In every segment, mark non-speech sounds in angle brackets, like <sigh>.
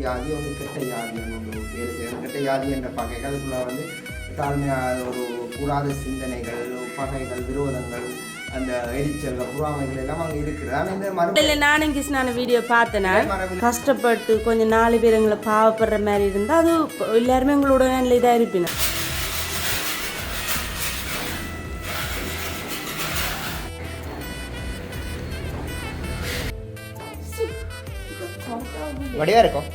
ஜாதி ஒன்று கெட்ட ஜாதி செய்யணும் கெட்ட ஜாதி என்ற பகைகள் அதுக்குள்ள வந்து தாழ்மையான ஒரு கூடாத சிந்தனைகள் பகைகள் விரோதங்கள் அந்த எரிச்சல்கள் புறாமைகள் எல்லாம் அங்கே இருக்குது. ஆனால் இந்த நானும் கிருஷ்ணான வீடியோ பார்த்தேன்னா கஷ்டப்பட்டு கொஞ்சம் நாலு பேர் எங்களை பாவப்படுற மாதிரி இருந்தால் அது எல்லாருமே எங்களோட இதாக இருப்பினா வடிவாக இருக்கும்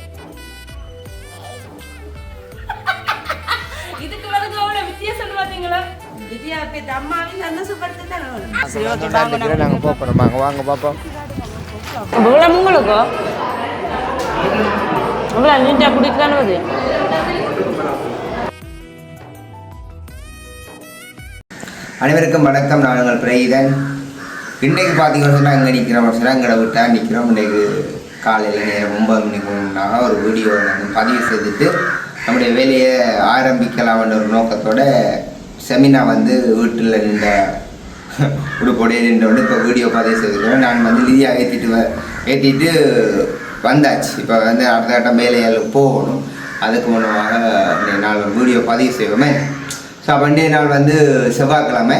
நாங்கள் போகிறோம் வாங்க வாங்க பார்ப்போம். இவ்வளோ உங்களுக்கோ? இவ்வளோ நீட்டாக குடிக்கலான்னு வருது அனைவருக்கும் வணக்கம். நான் உங்கள் பிரீதன் இன்றைக்கு பார்த்தீங்கன்னு சொன்னால் எங்கே நிற்கிறோம் சொன்னால் எங்களை விட்டா நிற்கிறோம் இன்றைக்கு காலையில் நேரம் ஒன்பது மணிக்கு முன்னாக ஒரு வீடியோ நாங்கள் பதிவு செய்துட்டு நம்முடைய வேலையை ஆரம்பிக்கலாம்ன்ற ஒரு நோக்கத்தோட செமினா வந்து வீட்டில் நின்ற உடுப்போடைய நின்றோடு இப்போ வீடியோ பதிவு செய்திருக்கிறோம் நான் வந்து லிதியா ஏற்றிட்டு ஏற்றிட்டு வந்தாச்சு. இப்போ வந்து அடுத்த கட்டம் மேலே போகணும். அதுக்கு முன்னமாக நாள் வீடியோ பதிவு செய்வோமே. ஸோ பண்டைய நாள் வந்து செவ்வாய்க்கிழமை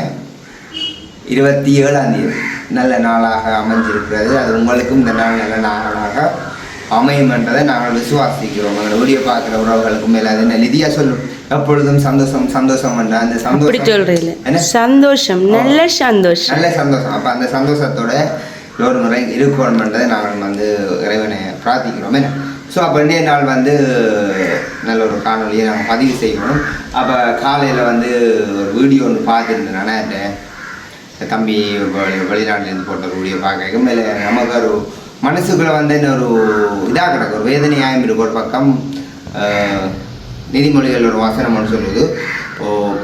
இருபத்தி ஏழாம் தேதி. நல்ல நாளாக அமைஞ்சிருக்கிறது. அது உங்களுக்கும் இந்த நாள் நல்ல நாளாக அமையும் என்றதை நாங்கள் விசுவாசிக்கிறோம். எங்களை வீடியோ பார்க்குற உறவுகளுக்கும் மேலே அது என்ன லிதியா சொல்லும் எப்பொழுதும் சந்தோஷம் சந்தோஷம் என்ற அந்த சந்தோஷம் சொல்றீங்க சந்தோஷம் நல்ல சந்தோஷம். நல்ல சந்தோஷம். அப்போ அந்த சந்தோஷத்தோட ஒரு முறை இருக்கணும்ன்றதை நாங்கள் வந்து இறைவனை பிரார்த்திக்கிறோம். என்ன? ஸோ அப்போ இன்றைய நாள் வந்து நல்ல ஒரு காணொலியை நாங்கள் பதிவு செய்யணும் அப்போ காலையில் வந்து ஒரு வீடியோ ஒன்று பார்த்துருந்தேன். நான் தம்பி வெளி- வெளிநாட்டிலேருந்து போட்ட ஒரு வீடியோ பார்க்க மேலே நமக்கு ஒரு மனசுக்குள்ளே வந்து ஒரு இதாக கிடக்கு. ஒரு வேதனையாயும் இருக்கு ஒரு பக்கம் ஆஹ், ஒரு வசனம் ஒன்று சொல்லுது.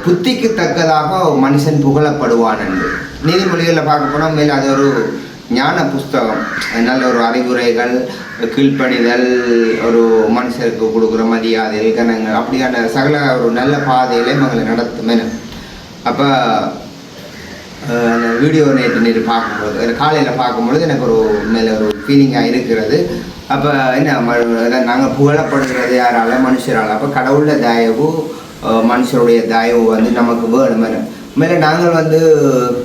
புத்திக்கு தக்கதாக மனுஷன் புகழப்படுவான் என்று. நீதிமொழிகளில் பார்க்க போனால் மேலே அது ஒரு ஞான புஸ்தகம். நல்ல ஒரு அறிவுரைகள் கீழ்ப்பணிதல் ஒரு மனுஷருக்கு கொடுக்குற மரியாதைகள் கணங்கள் அப்படியான சகல ஒரு நல்ல பாதையிலே மகளை நடத்துமே அப்போ அந்த வீடியோ நேற்று நேற்று பார்க்கும்போது காலையில் பார்க்கும்பொழுது எனக்கு ஒரு மேலே ஒரு ஃபீலிங்காக இருக்கிறது. அப்போ என்ன நாங்கள் புகழப்படுகிறது யாரால? மனுஷரால். அப்போ கடவுள தயவு மனுஷருடைய தயவு வந்து நமக்கு வேணும். மேலே நாங்கள் வந்து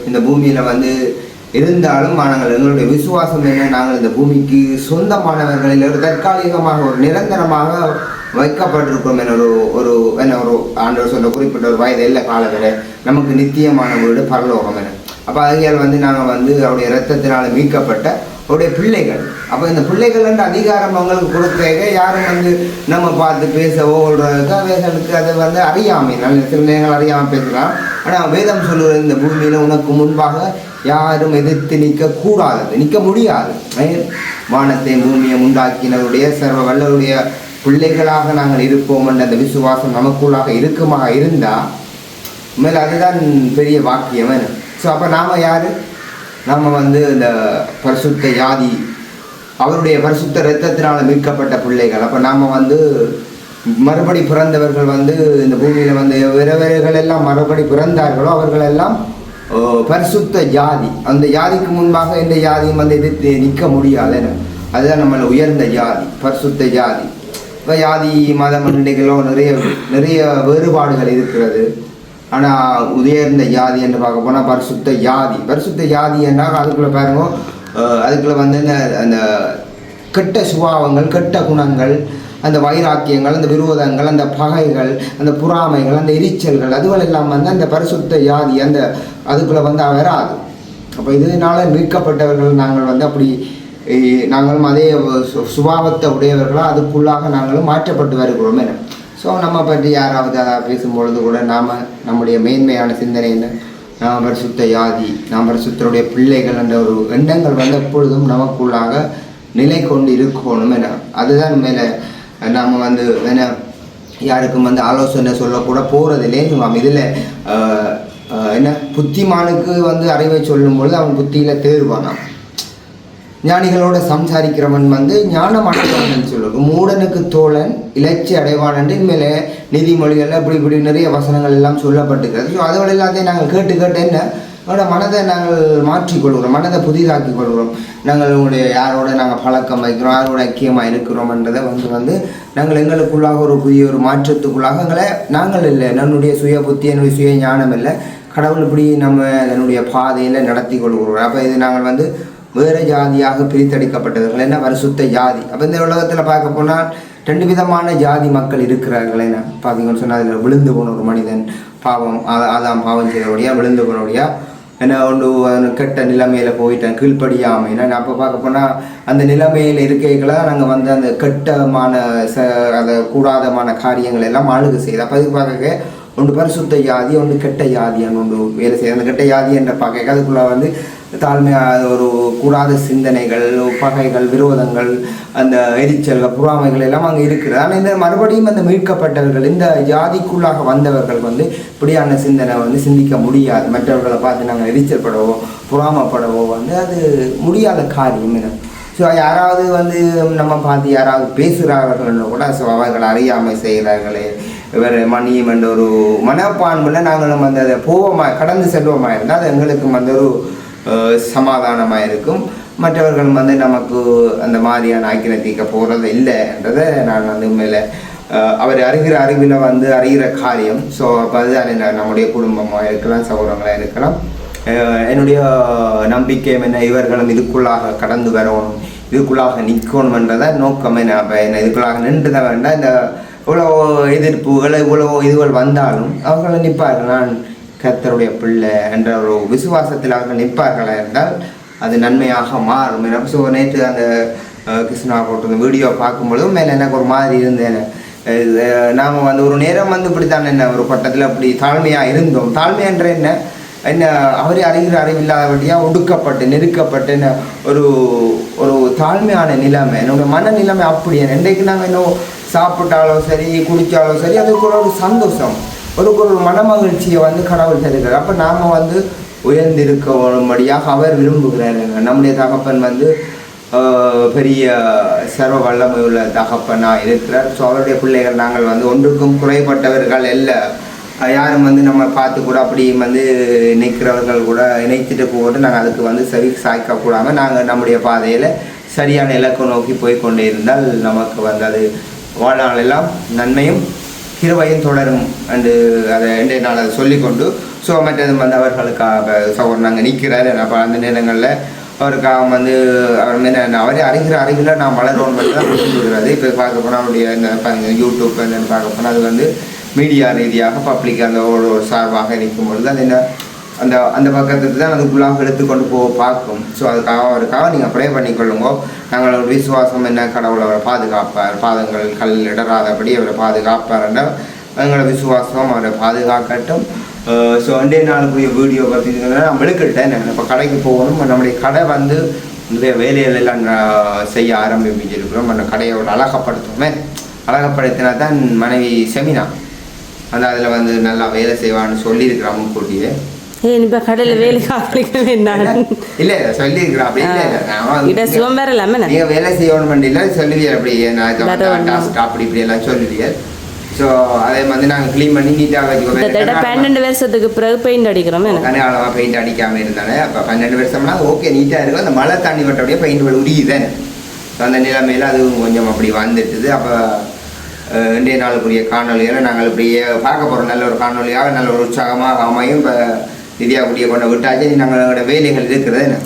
இந்த பூமியில் வந்து இருந்தாலும் நாங்கள் எங்களுடைய விசுவாசம் என்ன? நாங்கள் இந்த பூமிக்கு சொந்தமானவர்களில் ஒரு தற்காலிகமாக ஒரு நிரந்தரமாக வைக்கப்பட்டிருக்கிறோம் என ஒரு ஒரு என்ன ஒரு ஆண்டவர் சொன்ன குறிப்பிட்ட ஒரு வயது இல்லை காலத்தில். நமக்கு நித்தியமான வீடு பரலோகம் என. அப்போ அதிகால் வந்து நாங்கள் வந்து அவருடைய இரத்தத்தினால் மீட்கப்பட்ட அவருடைய பிள்ளைகள். அப்போ இந்த பிள்ளைகள் அதிகாரம் அவங்களுக்கு கொடுக்க யாரும் வந்து நம்ம பார்த்து பேசவோ சொல்கிறதுக்கு அவைகளுக்கு அதை வந்து அறியாமை. நல்ல சில நேரங்கள் அறியாமல் பேசலாம். ஆனால் வேதம் சொல்லுகிற இந்த பூமியில் உனக்கு முன்பாக யாரும் எதிர்த்து நிற்க கூடாது நிற்க முடியாது. வானத்தை பூமியை உண்டாக்கினவருடைய சர்வ வல்லருடைய பிள்ளைகளாக நாங்கள் இருப்போம் என்ற அந்த விசுவாசம் நமக்குள்ளாக இருக்குமாக இருந்தால் மேலே அதுதான் பெரிய வாக்கியம். ஸோ அப்போ நாம் யார்? நாம் வந்து இந்த பரிசுத்த யாதி அவருடைய பரிசுத்த இரத்தத்தினால் மீட்கப்பட்ட பிள்ளைகள். அப்போ நாம் வந்து மறுபடி பிறந்தவர்கள் வந்து இந்த பூமியில் வந்து விரவர்கள் எல்லாம் மறுபடி பிறந்தார்களோ அவர்கள் எல்லாம் பரிசுத்த ஜாதி அந்த ஜாதிக்கு முன்பாக எந்த ஜாதியும் வந்து எதிர்த்து நிற்க முடியாது. அதுதான் நம்மளை உயர்ந்த ஜாதி பரிசுத்த ஜாதி இப்போ ஜாதி மத நிலைகளோ நிறைய நிறைய வேறுபாடுகள் இருக்கிறது. ஆனால் உயர்ந்த ஜாதி என்று பார்க்க போனால் பரிசுத்த ஜாதி பரிசுத்த ஜாதி என்றால் அதுக்குள்ளே பாருங்க அதுக்குள்ளே வந்து இந்த அந்த கெட்ட சுபாவங்கள் கெட்ட குணங்கள் அந்த வைராக்கியங்கள் அந்த விரோதங்கள் அந்த பகைகள் அந்த புறாமைகள் அந்த எரிச்சல்கள் அதுவும் இல்லாமல் வந்து அந்த பரிசுத்த ஜாதி அந்த அதுக்குள்ளே வந்து வராது. அப்போ இதனால் மீட்கப்பட்டவர்கள் நாங்கள் வந்து அப்படி நாங்களும் அதே சு- சுபாவத்தை உடையவர்களாக அதுக்குள்ளாக நாங்களும் மாற்றப்பட்டு வருகிறோம் என. ஸோ நம்ம பற்றி யாராவது அதை பேசும்பொழுது கூட நாம் நம்முடைய மேன்மையான சிந்தனை என்ன நாம் பரிசுத்த யாதி நாம் பரிசுத்தருடைய பிள்ளைகள் என்ற ஒரு எண்ணங்கள் வந்து எப்பொழுதும் நமக்குள்ளாக நிலை கொண்டு இருக்கணும் என. அதுதான் மேலே நாம் வந்து என்ன யாருக்கும் வந்து ஆலோசனை சொல்லக்கூட போகிறதில்லே நம்ம இதில் என்ன புத்திமானுக்கு வந்து அறிவை சொல்லும் பொழுது அவன் புத்தியில் தேர்வானான் ஞானிகளோட சம்சாரிக்கிறவன் வந்து ஞானம் அடைவான்னு சொல்லுவோம் மூடனுக்கு தோழன் இலச்சி அடைவான் என்று மேலே நீதிமொழிகளில் இப்படி இப்படி நிறைய வசனங்கள் எல்லாம் சொல்லப்பட்டுக்கிறது ஸோ அதோட எல்லாத்தையும் நாங்கள் கேட்டு கேட்டு என்ன அவங்களோட மனதை நாங்கள் மாற்றிக்கொள்கிறோம் மனதை புதிதாக்கி கொள்கிறோம். நாங்கள் உங்களுடைய யாரோட நாங்கள் பழக்கம் வைக்கிறோம் யாரோட ஐக்கியமாக இருக்கிறோம்ன்றதை வந்து வந்து நாங்கள் எங்களுக்குள்ளாக ஒரு புதிய ஒரு மாற்றத்துக்குள்ளாக எங்களை நாங்கள் இல்லை. என்னுடைய சுய புத்தி என்னுடைய சுய ஞானம் இல்லை. கடவுள் இப்படி நம்ம என்னுடைய பாதையில் நடத்தி கொள்கிறோம். அப்போ இது நாங்கள் வந்து வேறு ஜாதியாக பிரித்தெடுக்கப்பட்டவர்கள் என்ன? பரிசுத்த ஜாதி. அப்போ இந்த உலகத்தில் பார்க்க போனால் ரெண்டு விதமான ஜாதி மக்கள் இருக்கிறார்கள் என்ன? பார்த்தீங்கன்னு சொன்னால் அதில் விழுந்து போன ஒரு மனிதன் பாவம் அதான் பாவம் செய்தபடியா விழுந்து போனபடியா என்ன ஒன்று கெட்ட நிலைமையில் போயிட்டேன் கீழ்ப்படியாமல் ஏன்னா அப்போ பார்க்க போனால் அந்த நிலைமையில் இருக்கைகளை நாங்கள் வந்து அந்த கெட்டமான ச அந்த கூடாதமான காரியங்கள் எல்லாம் ஆளுக செய்து அப்போ இது பார்க்க ஒன்று பரிசுத்த ஜாதி ஒன்று கெட்ட ஜாதியான்னு ஒன்று வேலை செய்ய. அந்த கெட்ட ஜாதி என்ற பார்க்க அதுக்குள்ளே வந்து தாழ்மையாக ஒரு கூடாத சிந்தனைகள் பகைகள் விரோதங்கள் அந்த எரிச்சல் புறாமைகள் எல்லாம் அங்கே இருக்குது ஆனால் இந்த மறுபடியும் அந்த மீட்கப்பட்டவர்கள் இந்த ஜாதிக்குள்ளாக வந்தவர்கள் வந்து இப்படியான சிந்தனை வந்து சிந்திக்க முடியாது. மற்றவர்களை பார்த்து நாங்கள் எரிச்சல் படவோ புறாமப்படவோ வந்து அது முடியாத காரியம் என்ன ஸோ யாராவது வந்து நம்ம பார்த்து யாராவது பேசுகிறார்கள் கூட ஸோ அவர்கள் அறியாமல் செய்கிறார்களே வேறு மணியும் என்ற ஒரு மனப்பான்மையில் நாங்கள் நம்ம அந்த போவோமா கடந்து செல்வோமா இருந்தால் அது எங்களுக்கு வந்து ஒரு சமாதானமாக இருக்கும் மற்றவர்கள் வந்து நமக்கு அந்த மாதிரியான ஆக்கினை தீக்க போகிறது இல்லைன்றதை நான் வந்து உண்மையில் அவர் அறிகிற அறிவில் வந்து அறிகிற காரியம். ஸோ அப்போ அதுதான் நம்முடைய குடும்பமாக இருக்கலாம் சகோதரங்களாக இருக்கலாம். என்னுடைய நம்பிக்கை என்ன இவர்களும் இதுக்குள்ளாக கடந்து வரணும் இதுக்குள்ளாக நிற்கணும்ன்றதை நோக்கம் என்ன அப்போ என்ன இதுக்குள்ளாக நின்று தான் வேண்டாம் இந்த இவ்வளோ எதிர்ப்புகள் இவ்வளோ இதுகள் வந்தாலும் அவர்கள் நிற்பார்கள். நான் கர்த்தருடைய பிள்ளை என்ற ஒரு விசுவாசத்தில் அவர்கள் நிற்பார்களா என்றால் அது நன்மையாக மாறும். ஸோ நேற்று அந்த கிருஷ்ணா போட்டிருந்த வீடியோ பார்க்கும்பொழுதும் மேலே எனக்கு ஒரு மாதிரி இருந்தேன் நாம் வந்து ஒரு நேரம் வந்து இப்படித்தான் என்ன ஒரு பட்டத்தில் அப்படி தாழ்மையாக இருந்தோம். தாழ்மை என்ற என்ன என்ன அவரே அறிகிற அறிவில்லாதபடியாக ஒடுக்கப்பட்டு நெருக்கப்பட்டு என்ன ஒரு ஒரு தாழ்மையான நிலைமை என்னோட மன நிலைமை அப்படி இன்றைக்கு நாங்கள் இன்னும் சாப்பிட்டாலும் சரி குடித்தாலும் சரி அதுக்கு ஒரு சந்தோஷம். ஒரு ஒரு மனமகிழ்ச்சியை வந்து கடவுள் தருகிறார். அப்போ நாம் வந்து உயர்ந்திருக்கும்படியாக அவர் விரும்புகிறாருங்க நம்முடைய தகப்பன் வந்து பெரிய சர்வ வல்லமை உள்ள தகப்பனாக இருக்கிறார். ஸோ அவருடைய பிள்ளைகள் நாங்கள் வந்து ஒன்றுக்கும் குறைபட்டவர்கள் அல்ல. யாரும் வந்து நம்ம பார்த்து கூட அப்படி வந்து நிற்கிறவர்கள் கூட இணைத்துட்டு போட்டு நாங்கள் அதுக்கு வந்து சரி சாய்க்கக்கூடாமல் நாங்கள் நம்முடைய பாதையில் சரியான இலக்கம் நோக்கி போய் கொண்டே இருந்தால் நமக்கு வந்து அது வாழ்நாளெல்லாம் நன்மையும் கிருபையும் தொடரும் என்று அதை இன்றைய நாள் அதை சொல்லிக்கொண்டு ஸோ மற்றது வந்து அவர்களுக்காக சகோதரன் நாங்கள் நிற்கிறார். அப்போ அந்த நேரங்களில் அவருக்காக வந்து அவர் என்ன அவரே அறிகிற அறிவில் நான் வளரணும் மட்டும் தான் கொடுக்குறது இப்போ பார்க்க போனால் அவருடைய இந்த யூடியூப் என்னென்னு பார்க்க போனால் அது வந்து மீடியா ரீதியாக பப்ளிக் அந்த ஒரு சார்பாக நிற்கும் பொழுது அது என்ன அந்த அந்த பக்கத்துக்கு தான் அதுக்குள்ளாக எடுத்துக்கொண்டு போக பார்க்கும். ஸோ அதுக்காக அவருக்காக நீங்கள் ப்ரே பண்ணிக்கொள்ளுங்க. நாங்கள் ஒரு விசுவாசம் என்ன கடவுளை அவரை பாதுகாப்பார். பாதங்கள் கல் இடராதபடி அவரை பாதுகாப்பார் எங்களோட விசுவாசம் அவரை பாதுகாக்கட்டும். Uh, ஸோ அண்டே நாளுக்குரிய வீடியோ பார்த்தீங்கன்னா நான் வெளுக்கிட்டேன். இப்போ கடைக்கு போகணும். நம்முடைய கடை வந்து நிறைய வேலைகள் எல்லாம் நான் செய்ய ஆரம்பிச்சிருக்கிறோம். நம்ம கடையோட ஒரு அழகப்படுத்துவோமே. அழகப்படுத்தினா தான் மனைவி செமினா. அந்த அதில் வந்து நல்லா வேலை செய்வான்னு சொல்லியிருக்கிறான் முன்கூட்டியே ஏன் இப்போ கடையில் வேலை காக்கலிக்க வேண்டாம் இல்ல சொல்லியிருக்கிறேன். அப்படி இல்ல இல்ல சுகம் வரலாமே நான் நீங்க வேலை செய்யணும் இல்ல சொல்லுவீங்க அப்படி நான் வேற அப்படி இப்படி எல்லாம் சொல்லுவீங்க ஸோ அதே மாதிரி நாங்கள் க்ளீன் பண்ணி நீட்டாக வச்சுக்கோ பன்னெண்டு வருஷத்துக்கு பிறகு பெயிண்ட் அடிக்கிறோம் என்ன? கனே அளவாக பெயிண்ட் அடிக்காம இருந்தானே அப்போ பன்னெண்டு வருஷம்னா ஓகே நீட்டாக இருக்கும். அந்த மழை தண்ணி வட்டபடியே பெயிண்ட் உரியுதானே ஸோ அந்த நிலைமையில அதுவும் கொஞ்சம் அப்படி வந்துட்டுது. அப்போ இன்றைய நாளுக்குரிய காணொலிகளை நாங்கள் இப்படியே பார்க்க போகிறோம் நல்ல ஒரு காணொலியாக நல்ல ஒரு உற்சாகமாக அமையும். இப்போ நிதியா குட்டியை கொண்டு விட்டாச்சு நாங்கள் எங்களோட வேலைகள் இருக்கிறது என்ன?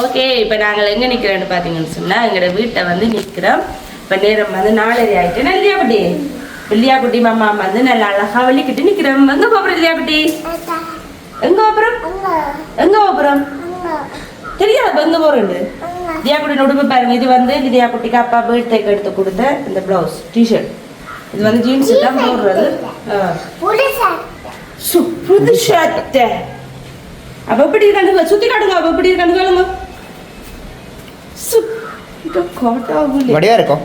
ஓகே இப்போ நாங்கள் எங்கே நிற்கிறோன்னு பார்த்தீங்கன்னு சொன்னால் எங்களோட வீட்டை வந்து நிற்கிறோம் இப்போ நேரம் வந்து நாலரை ஆகிட்டு நல்லியா அப்படி குட்டி மாமா வந்து நல்லா அழகா வலிக்கிட்டு நிக்கிறோம். எங்க போறோம் இல்லையா குட்டி எங்க போறோம்? எங்க போறோம்? தெரியாது எங்க போறோம் தியா குட்டி உடுப்பு பாருங்க. இது வந்து தியா குட்டிக்கு அப்பா பர்த்டேக்கு எடுத்து கொடுத்த இந்த பிளவுஸ் டிஷர்ட் இது வந்து ஜீன்ஸ் தான் போடுறது. ஆ. புது ஷர்ட் அப்ப எப்படி இருக்காங்க சுத்தி காட்டுங்க. அப்ப எப்படி இருக்காங்க சொல்லுங்க சு, இது கோட்டாவுல. வடிவா இருக்கும்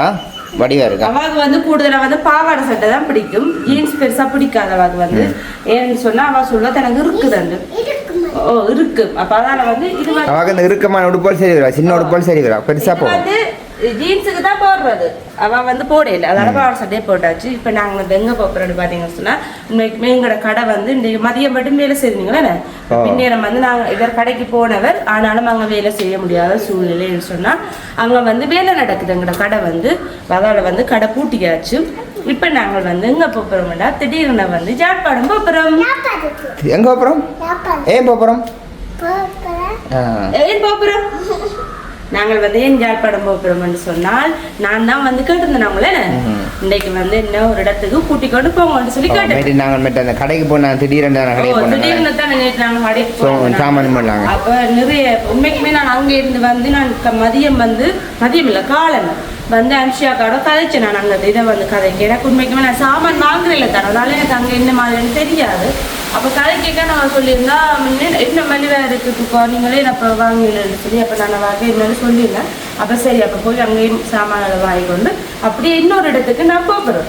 ஆ வடிவா இருக்கா? அவாக்கு வந்து கூடுதலா வந்து பாவாடை சட்டை தான் பிடிக்கும். ஜீன்ஸ் பெருசா பிடிக்காது அவாக்கு வந்து. ஏன்னு சொன்னா அவ சொல்ல எனக்கு இருக்குதுண்டு. ஓ இருக்கு. அப்ப அதனால வந்து இது வந்து அவங்க இந்த இறுக்கமான உடுப்பால் சரி வரா சின்ன உடுப்பால் சரி வரா பெருசா இது போகும் வந்து ஜீன்ஸுக்கு தான் போடுறது. அவ வந்து போடையில அதனால பாவாடை சட்டையே போட்டாச்சு. இப்போ நாங்கள் வந்து எங்கே போகிறோம்னு பார்த்தீங்கன்னு சொன்னா உண்மைக்குமே எங்களோட கடை வந்து இன்றைக்கு மதியம் மட்டும் வேலை செய்றீங்களே ஆ. பின்னேரம் வந்து நாங்கள் இவர் கடைக்கு போனவர் ஆனாலும் அங்கே வேலை செய்ய முடியாத சூழ்நிலைன்னு சொன்னா அங்கே வந்து வேலை நடக்குது. எங்களோட கடை வந்து அதோட வந்து கடை பூட்டியாச்சு. இப்போ நாங்கள் வந்து எங்கே போகிறோம்னா திடீர்னு வந்து ஜாட்பாடம் போகிறோம் எங்க போறோம்? ஏன் போறோம்? ஏன் போகிறோம் நாங்கள் வந்து ஏன் ஜாழ்ப்பாடம் போகிறோம்னு சொன்னால் நான் தான் வந்து கேட்டிருந்தேன் அவங்களே இன்னைக்கு வந்து என்ன ஒரு இடத்துக்கு கூட்டிக் கொண்டு போங்கன்னு சொல்லி கேட்டேன். நாங்கள் மேட்டு அந்த கடைக்கு போனா திடீரென்று நான் கடைக்கு ஓ, போனேன். திடீர்னு தான் நேற்று நாங்கள் கடைக்கு போனோம். சாமான் பண்ணலாங்க அப்ப நிறைய உண்மைக்குமே நான் அங்க இருந்து வந்து நான் மதியம் வந்து மதியம் இல்ல காலம் வந்து அன்ஷியாக்காரோட கதைச்சேன் நான் அங்க இதை வந்து கதைக்கு. எனக்கு உண்மைக்குமே நான் சாமான் வாங்குறேன் தர அதனால எனக்கு அங்க என்ன மாதிரின்னு தெரியாது. அப்ப கதை கேட்க நான் சொல்லியிருந்தா என்ன- என்ன மலிவா இருக்குப்பா நீங்களே நான் அப்ப வாங்கினேன்னு சொல்லி அப்ப நான் வாங்க என்னன்னு சொல்லியிருந்தேன். அப்ப சரி அப்ப போய் அங்கேயும் சாமான்களை வாங்கி கொண்டு அப்படியே இன்னொரு இடத்துக்கு நான் போகிறோம்.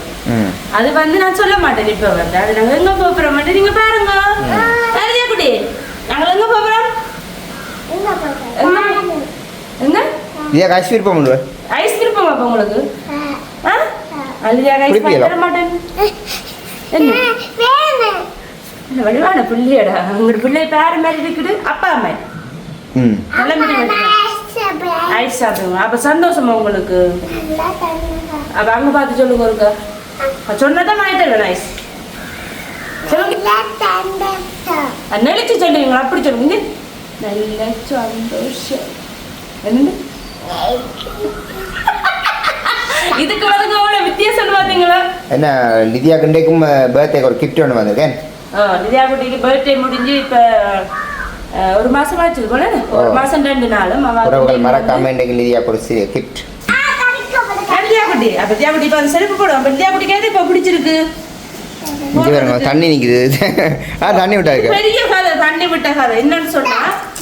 அது வந்து நான் சொல்ல மாட்டேன் இப்ப வந்து. அது நாங்க எங்க போறோம் மட்டும் நீங்க பாருங்க. சரியா குடி நாங்க எங்க போறோம் எங்க இதே காஷ்மீர் போக முடியும் ஐஸ்கிரீம் அப்ப உங்களுக்கு? ஆ? அழுதியாக ஐஸ்? தர மாட்டேன். <laughs> என்ன? இல்ல, வடிவான பிள்ளையடா. உங்களோட பிள்ளை பேர மாதிரி இருக்குது அப்பா மாதிரி ம். நல்ல மீடியம் ஐஸ் சாப்பிடுங்க. அப்ப சந்தோஷமா உங்களுக்கு? அப்ப அங்க பார்த்து சொல்லுங்க ஒருக்கா சொன்னதான் வாங்கி தருவேன் ஐஸ். சொல்லுங்க. நெளிச்சு சொல்லுவீங்களா அப்படி சொல்லுங்க நல்ல சந்தோஷம். என்னது? <laughs> இதுக்கு வந்து வித்தியாசம் பார்த்தீங்களா? என்ன லிதியா கண்டேக்கும் பர்த்டேக்கு ஒரு கிஃப்ட் ஒன்று வந்திருக்கேன் நித்யா குட்டிக்கு பர்த்டே முடிஞ்சு இப்போ ஒரு மாசம் ஆச்சு போல ஒரு. மாசம் ரெண்டு நாளும் உறவுகள் மறக்காம இன்றைக்கு ஒரு சிறிய கிஃப்ட் நித்யா குட்டி அப்ப நித்யா குட்டி இப்போ அந்த செருப்பு போடும் அப்ப நித்யா குட்டிக்கு எது இப்போ பிடிச்சிருக்கு இங்கே பாருங்க தண்ணி நிற்குது ஆ தண்ணி விட்டாருக்கு பெரிய கதை தண்ணி விட்ட கதை என்னன்னு சொன்னா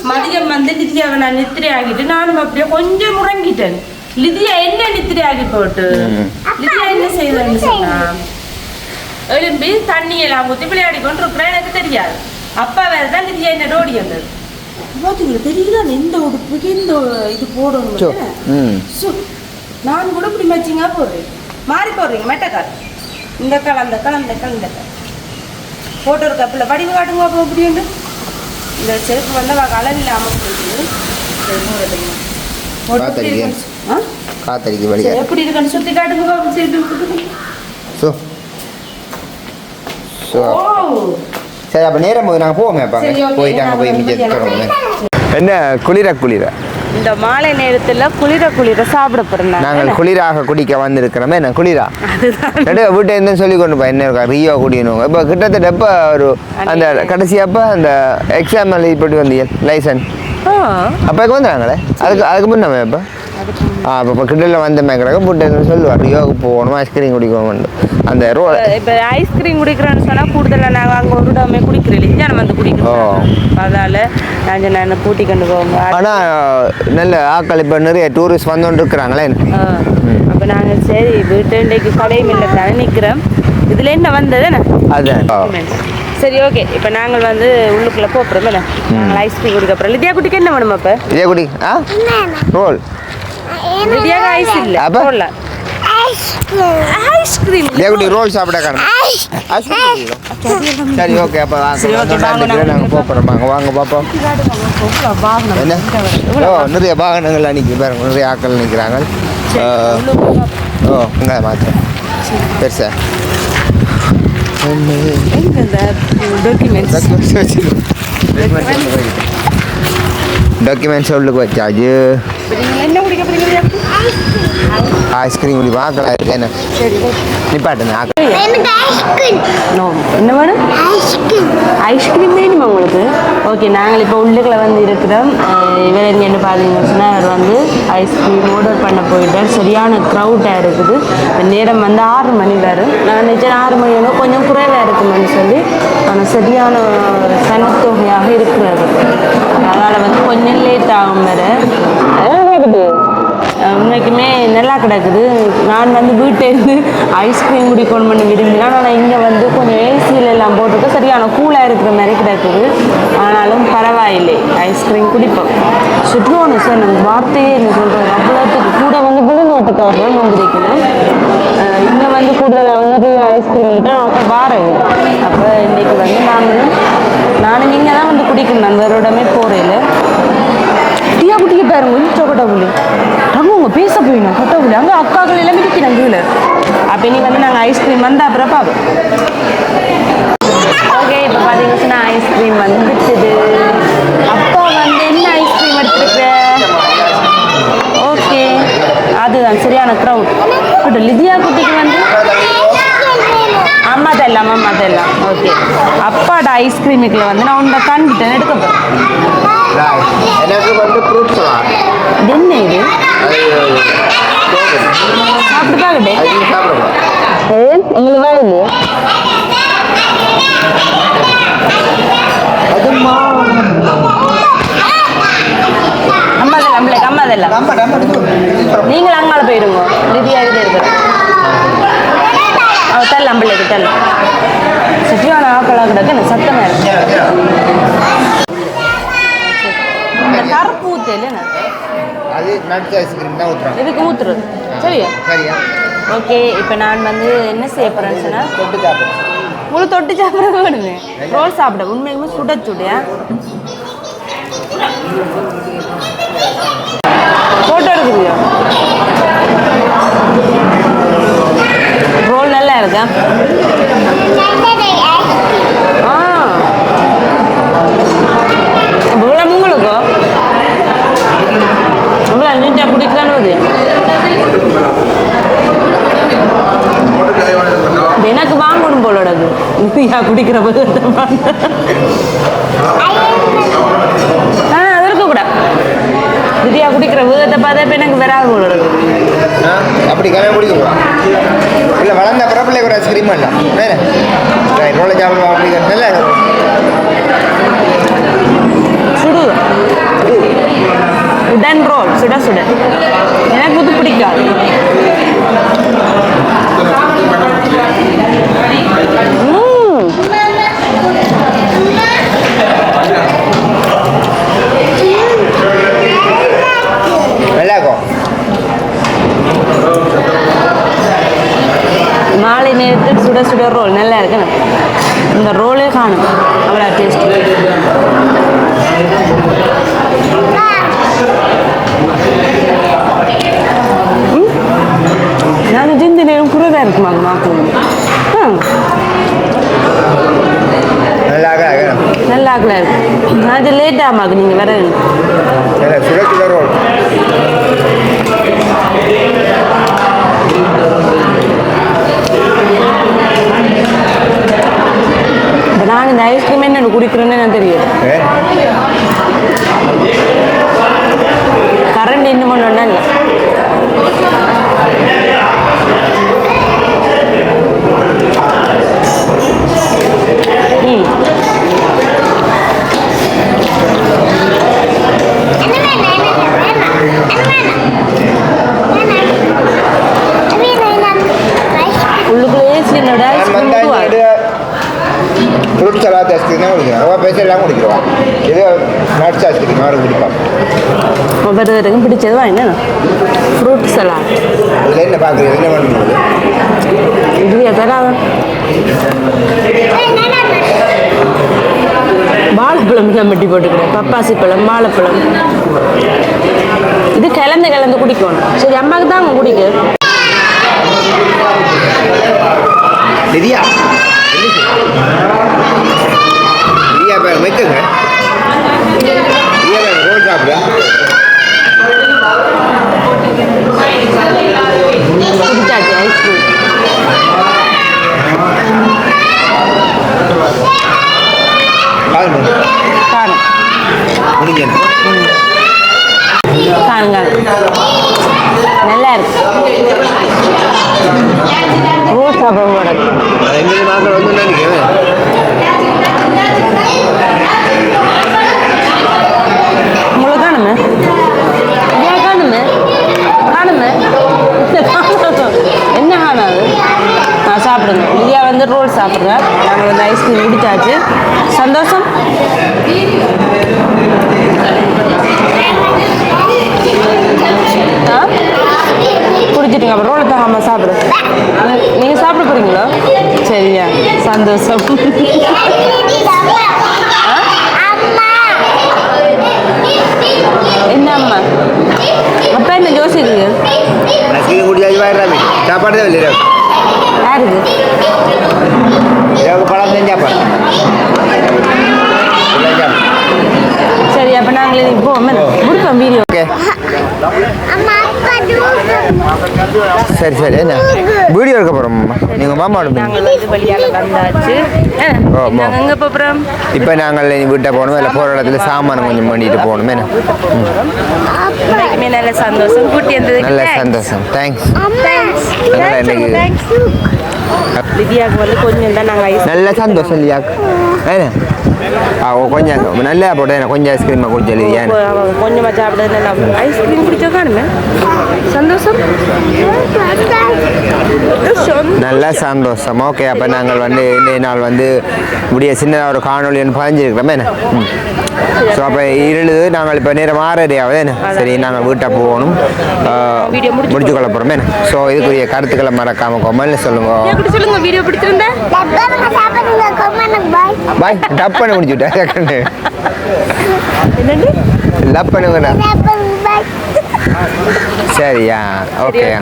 மதியம் வந்து லிதியாவை நான் நித்திரை ஆகிட்டு நானும் அப்படியே கொஞ்சம் முறங்கிட்டேன் லிதியா என்ன நித்திரை ஆகி போட்டு. லிதியா என்ன செய்தேன்னு சொன்னா எழும்பி தண்ணி எல்லாம் ஊற்றி விளையாடி கொண்டு இருக்கிறேன் எனக்கு தெரியாது. அப்பா வேற தான் லிதியா என்ன ஓடி வந்தது. பார்த்தீங்களா தெரியல எந்த உடுப்புக்கு இந்த இது போடணும் நான் கூட இப்படி மேட்சிங்காக போடுறேன். மாறி போடுறீங்க மெட்டக்கால் இந்த கால் அந்த கால் அந்த கால் இந்த கால். போட்டு ஒரு கப்பில் வடிவு காட்டுங்க அப்போ உண்டு இந்த செருப்பு வந்து கலர் இல்லாமல். போட்டு எப்படி. இருக்குன்னு- சுற்றி காட்டுங்க. ஸோ சரி அப்போ நேரம் போய் நாங்கள் போவோமே அப்போ சரி, okay. போயிட்டு அங்கே போய் மிச்சம் என்ன குளிர குளிர? இந்த மாலை நேரத்தில் குளிர குளிர சாப்பிட போகிறேன் நாங்கள் குளிராக குடிக்க வந்திருக்கிறோமே என்ன குளிரா? ரெண்டு வீட்டை இருந்து சொல்லி கொண்டு போய் என்ன இருக்கா ரியோ குடிக்கணும் இப்போ கிட்டத்தட்ட எப்போ ஒரு அந்த கடைசி அப்போ அந்த எக்ஸாம் எழுதி போட்டு வந்தீங்க லைசன்ஸ் அப்போ வந்தாங்களே அதுக்கு அதுக்கு முன்னமே இப்போ ஆ அப்போ இப்போ கிட்டல வந்த மேக்கிறாங்க போட்டு சொல்லுவார் ரியோவுக்கு போகணும் ஐஸ்கிரீம் குடிக்கணும் அந்த ரோ இப்போ ஐஸ்கிரீம் குடிக்கிறோன்னு சொன்னால் கூடுதலாக நாங்கள் அங்கே ஒரு இடமே குடிக்கிறோம் இல்லையா நம்ம வந்து. குடிக்கிறோம் அதனால நான் நான் கூட்டி கொண்டு போவோங்க ஆனால் நல்ல ஆக்கள் இப்போ நிறைய டூரிஸ்ட் வந்தோன்னு இருக்கிறாங்களே அப்போ நாங்கள் சரி வீட்டு இன்றைக்கு கடையும் இல்லை தானே நிற்கிறோம் இதில் என்ன வந்தது என்ன அதான். சரி ஓகே இப்போ நாங்கள் வந்து உள்ளுக்குள்ளே போகிறோம் என்ன நாங்கள் ஐஸ்கிரீம் குடிக்க போகிறோம் லிதியா குட்டிக்கு என்ன வேணும் அப்போ இதே குடி ஆ ரோல் ஐஸ் இல்லை அப்ப? ஐஸ்கிரீம் ரோல் சாப்பிட காரணம் சரி ஓகே அப்போ வாங்க, நாங்க நாங்கள் போகிறோம் வாங்க வாங்க பார்ப்போம் என்ன ஓ நிறைய வாகனங்கள் நிற்கி பாருங்க நிறைய ஆட்கள் நிற்கிறாங்க ஓ இங்கே மாத்திரம் பெருசா டாக்குமெண்ட்ஸ் டாக்குமெண்ட்ஸ் உள்ளுக்கு போறீங்க ஐஸ்கிரீம் இப்படி இருக்கு என்ன நிப்பாட்டுங்க என்ன வேணும் ஐஸ்கிரீம் ஐஸ்கிரீம் வேணுமா உங்களுக்கு ஓகே நாங்கள் இப்போ உள்ளுக்குள்ள வந்து இருக்கிறோம் இவர் எங்கேன்னு பார்த்தீங்கன்னு சொன்னால் அவர் வந்து ஐஸ்கிரீம் ஆர்டர் பண்ண போயிட்டார் சரியான க்ரௌட்டாக இருக்குது நேரம் வந்து ஆறு மணி வரும் நான் நினைச்சேன் ஆறு மணி வேணும் கொஞ்சம் குறைவாக இருக்குமென்னு சொல்லி ஆனால் சரியான சனத்தொகையாக இருக்கிறது அதனால் வந்து கொஞ்சம் லேட் ஆகும் வேறு இன்றைக்குமே நல்லா கிடக்குது. நான் வந்து வீட்டிலேருந்து ஐஸ்கிரீம் குடிக்கணும்னு விரும்பினா ஆனால் இங்கே வந்து கொஞ்சம் ஏசியில் எல்லாம் போட்டுட்டு சரியான கூலாக இருக்கிற மாதிரி கிடக்குது. ஆனாலும் பரவாயில்லை. ஐஸ்கிரீம் குடிப்போம். சுற்றுவோன்னு சார் நம்ம வார்த்தையே என்ன சொல்கிறது அவ்வளோத்துக்கு கூட வந்து விழுந்தோட்டுக்காக வந்துருக்கணும் இங்கே வந்து கூடுதலாக வந்து ஐஸ்கிரீம் தான் வாரேன். அப்போ இன்றைக்கி வந்து நான் நானும் இங்கே தான் வந்து குடிக்கணும். அந்த போகிறேன் டீயா குட்டிக்கு பாருங்க கொஞ்சம் முடியும் அவங்க பேச போயிடும் கட்டவுளி அங்கே அக்காக்கள் எல்லாமே நிற்கிறாங்க கீழே. அப்போ நீ வந்து நாங்கள் ஐஸ்கிரீம் வந்து அப்புறம் பார்ப்போம் ஓகே இப்போ பார்த்தீங்கன்னா ஐஸ்கிரீம் வந்துச்சுது அப்பா வந்து என்ன ஐஸ்கிரீம் எடுத்துருக்க? ஓகே அதுதான் சரியான க்ரௌட் குட்டு லிதியா குட்டிக்கு வந்து? அம்மா தெல்லாம் அம்மா தெல்லாம் ஓகே அப்பாட ஐஸ்கிரீமுக்குள்ள வந்து நான் உன்னை கண்டுட்டேன் எடுக்க போகிறேன் எனக்கு வந்து ஃப்ரூட் சொல்லலாம் இது சாப்பிட்டு பாக்கட்டே அது சாப்பிடலாம் ஏ உங்களுக்கு வேணுது அதுமா அம்மா தெல்லாம் நம்மளுக்கு அம்மா தெல்லாம் நம்ம நம்ம இது நீங்கள் அங்கால போயிடுங்க லிதியா இது இருக்கு அவ தள்ள அம்பிள்ளைக்கு தள்ள சட்டியான ஆக்களாக கிடக்கு எனக்கு சத்தமாக இருக்கு இந்த கருப்பு ஊத்து இல்லைண்ணா நட்ஸ் ஐஸ்கிரீம் தான் ஊற்றுறாங்க இதுக்கு ஊத்துறது சரியா? சரியா? ஓகே இப்போ நான் வந்து என்ன செய்ய போகிறேன்னு சொன்னால் தொட்டு சாப்பிடுறேன் முழு தொட்டு சாப்பிட வேணுமே. ரோல் சாப்பிட. உண்மையுமே சுட சுடையா ஃபோட்டோ எடுக்குறியா? ரோல் நல்லா இருக்கா? ஆ இவ்வளோ உங்களுக்கோ இவ்வளோ நீட்டாக பிடிக்கலான்னு வருது இது எனக்கு வாங்கணும் போலோடது யா குடிக்கிற போது ஆ அது இருக்கக்கூடாது திவ்யா குடிக்கிற விதத்தை பார்த்தா இப்போ எனக்கு ஆ, அப்படி கல்யாணம் குடிக்கலாம் இல்லை வளர்ந்த பிறப்பிள்ளை ஒரு ஐஸ்கிரீம் இல்லை. வேறு. ரோலை சாப்பிடுவோம் அப்படி நல்லா இருக்கும். சுடு. உடன் ரோல். சுட சுட. எனக்கு இது பிடிக்காது ம் நல்லா இருக்கும் மாலை நேரத்தில் சுட சுட ரோல் நல்லா இருக்குண்ணே இந்த ரோலே காணும் அவ்வளோ டேஸ்ட் நான் இந்த நேரம் குறைவாக இருக்குமாங்க மாக்கும் நல்லா இருக்கு நல்லா ஆக்கல இருக்கு நான் இது லேட் ஆமாக்கு நீங்கள் வர நல்லா சுட சுட ரோல் இப்போ நான் இந்த ஐஸ்கிரீம் என்ன தெரியும். ஒவ்வொருத்தருக்கும் பிடிச்சது வாங்க ஃப்ரூட் சலாட் என்ன பார்க்குறது என்ன பண்ணுறது இது தராத வாழைப்பழம் தான் வெட்டி போட்டுக்கிறேன் பப்பாசி பழம் வாழைப்பழம் இது கிளந்து கிளந்து குடிக்கணும் சரி அம்மாவுக்கு தான் அவங்க குடிக்க திவ்யா திவ்யா மெத்துங்க திவ்யா ரோல் சாப்பிடுறா காணுங்க. நல்லா இருக்கு. என்ன காணாது நான் சாப்பிடுங்க. இந்தியா வந்து ரோல் சாப்பிடுங்க நாங்கள் வந்து ஐஸ்கிரீம் முடித்தாச்சு சந்தோஷம்? ஆ? குடிச்சிட்டுங்க. அப்புறம் ரோலை ஆமாம் சாப்பிடு. நீங்கள் சாப்பிட போகிறீங்களா சரியா. சந்தோஷம் என்ன அம்மா அப்பா என்ன ஜோசி இருக்கு நசுக்கி குடிச்சாச்சு வாயிடுறாமே சாப்பாடு தான் இல்லை யாருக்கு இரவு பழம் தான் சாப்பாடு வீடியோ. ஓகே. அம்மா அப்பா தூக்கு. சரி சரி என்ன? வீடியோ எடுக்க போகிறோம் நீங்கள் மாமாவோட நாங்கள் வந்து வழியால் வந்தாச்சு. நாங்கள் எங்கே போகிறோம் இப்போ நாங்கள் வீட்டை போகணும் இல்லை போகிற இடத்துல சாமான் கொஞ்சம் பண்ணிட்டு போகணும் என்ன? நல்ல சந்தோஷம். கூட்டி வந்ததுக்கு நல்ல thanks. சந்தோஷம் தேங்க்ஸ் லிதியாவுக்கு வந்து கொஞ்சம் தான் நாங்கள் ஐஸ் நல்ல சந்தோஷம் இல்லையா என்ன? கொஞ்சம் நல்லா போட்டேன் கொஞ்சம் ஐஸ்கிரீமை குடிச்ச இல்லையா கொஞ்சமாக சாப்பிட நல்லா ஐஸ்கிரீம் குடிச்சா காணுமே சந்தோஷம். நல்ல சந்தோஷம் ஓகே அப்போ நாங்கள் வந்து இன்றைய நாள் வந்து இப்படியே சின்னதாக ஒரு காணொலி ஒன்று பதிஞ்சிருக்கிறோமே என்ன ஸோ அப்போ இருளுது நாங்கள் இப்போ நேரம் ஆறரையாவது என்ன சரி நாங்கள் வீட்டை போகணும் Video முடிச்சு கொள்ள போகிறோம் என்ன ஸோ இதுக்குரிய கருத்துக்களை மறக்காம கொமல்னு சொல்லுங்க பாய் பாய் டப்பனை முடிச்சுட்டேன் பாய் சரியா. ஓகே.